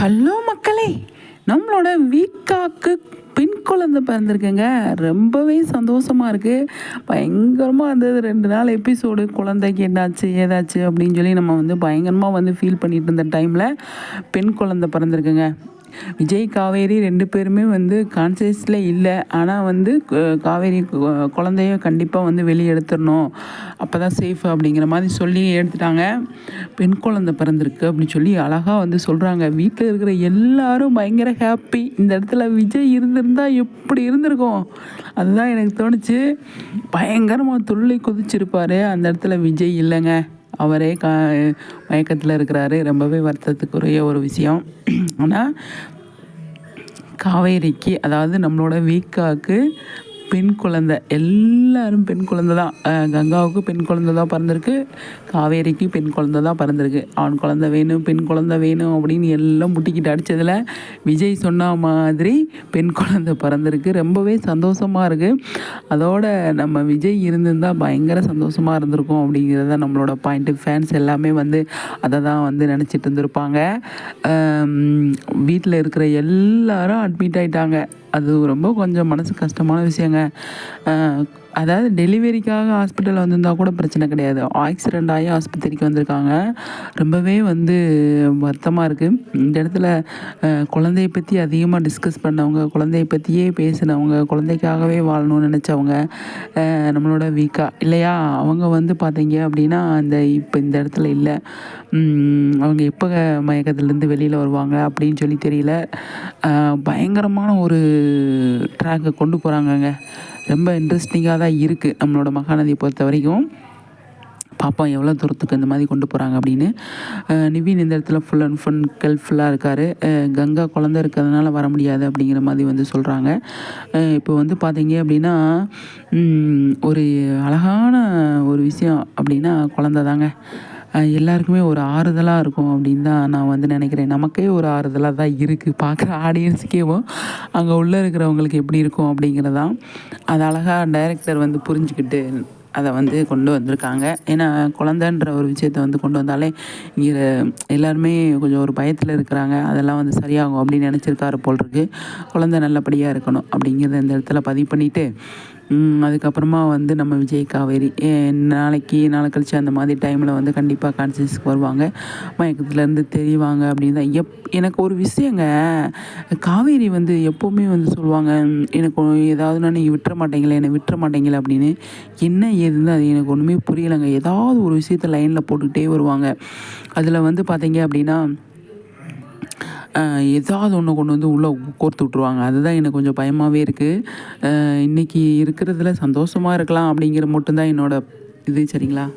Hello மக்களே நம்மளோட வீக்காக்கு பெண் குழந்தை பிறந்திருக்குங்க. ரொம்பவே சந்தோஷமாக இருக்குது பயங்கரமாக இருந்தது ரெண்டு நாள் எபிசோடு குழந்தைக்கு என்னாச்சு ஏதாச்சு அப்படின்னு சொல்லி நம்ம வந்து பயங்கரமாக வந்து ஃபீல் பண்ணிட்டு இருந்த டைமில் பெண் குழந்தை பிறந்திருக்குங்க. விஜய் காவேரி ரெண்டு பேருமே வந்து கான்சியஸில் இல்லை. ஆனால் வந்து காவேரி கு- குழந்தைய கண்டிப்பாக வந்து வெளியே எடுத்துடணும். அப்போ தான் சேஃப் அப்படிங்கிற மாதிரி சொல்லி எடுத்துட்டாங்க. பெண் குழந்தை பிறந்திருக்கு அப்படின்னு சொல்லி அழகாக வந்து சொல்கிறாங்க வீட்டில் இருக்கிற எல்லாரும் பயங்கர ஹாப்பி இந்த இடத்துல விஜய் இருந்திருந்தால் எப்படி இருந்திருக்கும்? அதுதான் எனக்கு தோணுச்சு. பயங்கரமாக துள்ளி குதிச்சிருப்பார். அந்த இடத்துல விஜய் இல்லைங்க. அவரே கா மயக்கத்தில் இருக்கிறாரு. ரொம்பவே வருத்தத்துக்குரிய ஒரு விஷயம். ஆனால் காவேரிக்கு அதாவது நம்மளோட வீக்காவுக்கு பெண் குழந்தை. எல்லாரும் பெண் குழந்தை தான். கங்காவுக்கு பெண் குழந்தை தான் பிறந்திருக்கு. காவேரிக்கு பெண் குழந்தை தான் பிறந்திருக்கு. ஆண் குழந்தை வேணும் பெண் குழந்தை வேணும் அப்படின்னு எல்லாம் முட்டிக்கிட்டு அடித்ததில் விஜய் சொன்ன மாதிரி பெண் குழந்தை பிறந்திருக்கு. ரொம்பவே சந்தோஷமாக இருக்குது அதோட நம்ம விஜய் இருந்திருந்தால் பயங்கர சந்தோஷமாக இருந்திருக்கும் அப்படிங்கிறத நம்மளோட பாயிண்ட்டு ஃபேன்ஸ் எல்லாமே வந்து அதை தான் வந்து நினச்சிட்டு இருந்திருப்பாங்க. வீட்டில் இருக்கிற எல்லாரும் அட்மிட் ஆகிட்டாங்க அது ரொம்ப கொஞ்சம் மனசு கஷ்டமான விஷயங்க. 呢，嗯、அதாவது டெலிவரிக்காக ஹாஸ்பிட்டலில் வந்திருந்தா கூட பிரச்சனை கிடையாது. ஆக்சிடெண்ட் ஆகி ஆஸ்பத்திரிக்கு வந்திருக்காங்க. ரொம்பவே வந்து வருத்தமாக இருக்குது இந்த இடத்துல குழந்தைய பற்றி அதிகமாக டிஸ்கஸ் பண்ணவங்க குழந்தைய பற்றியே பேசினவங்க குழந்தைக்காகவே வாழணும்னு நினச்சவங்க நம்மளோட வீக்கா இல்லையா? அவங்க வந்து பார்த்தீங்க அப்படின்னா அந்த இப்போ இந்த இடத்துல இல்லை. அவங்க எப்போ மயக்கத்துலேருந்து வெளியில் வருவாங்க அப்படின்னு சொல்லி தெரியல. பயங்கரமான ஒரு ட்ராக்கை கொண்டு போகிறாங்கங்க ரொம்ப இன்ட்ரெஸ்டிங்காக தான் இருக்குது நம்மளோட மகாநதியை பொறுத்த வரைக்கும். பாப்போம் எவ்வளோ தூரத்துக்கு இந்த மாதிரி கொண்டு போகிறாங்க அப்படின்னு. நிவின் இந்த இடத்துல ஃபுல் அண்ட் ஃபுல் ஹெல்ப்ஃபுல்லாக இருக்கார். கங்கா குழந்த இருக்கிறதுனால வர முடியாது அப்படிங்கிற மாதிரி வந்து சொல்கிறாங்க இப்போ வந்து பார்த்தீங்க அப்படின்னா ஒரு அழகான ஒரு விஷயம் அப்படின்னா குழந்த தாங்க எல்லாருக்குமே ஒரு ஆறுதலாக இருக்கும் அப்படின்னு தான் நான் வந்து நினைக்கிறேன். நமக்கே ஒரு ஆறுதலாக தான் இருக்குது பார்க்குற ஆடியன்ஸுக்கேவும் அங்கே உள்ளே இருக்கிறவங்களுக்கு எப்படி இருக்கும் அப்படிங்கிறதான் அது அழகாக டைரக்டர் வந்து புரிஞ்சுக்கிட்டு அதை வந்து கொண்டு வந்திருக்காங்க. ஏன்னா குழந்தைன்ற ஒரு விஷயத்தை வந்து கொண்டு வந்தாலே இங்கே எல்லாருமே கொஞ்சம் ஒரு பயத்தில் இருக்கிறாங்க. அதெல்லாம் வந்து சரியாகும் அப்படின்னு நினச்சிருக்காரு போல் இருக்குது குழந்தை நல்லபடியாக இருக்கணும் அப்படிங்கிறத இந்த இடத்துல பதிவு பண்ணிவிட்டு அதுக்கப்புறமா வந்து நம்ம விஜய் காவேரி நாளைக்கு நாளை கழிச்சு அந்த மாதிரி டைமில் வந்து கண்டிப்பாக கான்சியஸ்க்கு வருவாங்க. மயக்கத்துலேருந்து தெரிவாங்க அப்படின்னு தான் எப் எனக்கு ஒரு விஷயங்க காவேரி வந்து எப்போவுமே வந்து சொல்லுவாங்க எனக்கு ஏதாவது நான் நீங்கள் விட்டுற மாட்டேங்களே என்னை விட்டுற மாட்டேங்களே அப்படின்னு. என்ன ஏதுன்னு அது எனக்கு ஒன்றுமே புரியலைங்க. ஏதாவது ஒரு விஷயத்த லைனில் போட்டுக்கிட்டே வருவாங்க. அதில் வந்து பார்த்தீங்க அப்படின்னா ஏதாவது ஒன்று கொண்டு வந்து உள்ளே கோர்த்து விட்ருவாங்க அதுதான் எனக்கு கொஞ்சம் பயமாகவே இருக்குது இன்றைக்கி இருக்கிறதுல சந்தோஷமாக இருக்கலாம் அப்படிங்கிற மட்டும்தான் என்னோட இது சரிங்களா?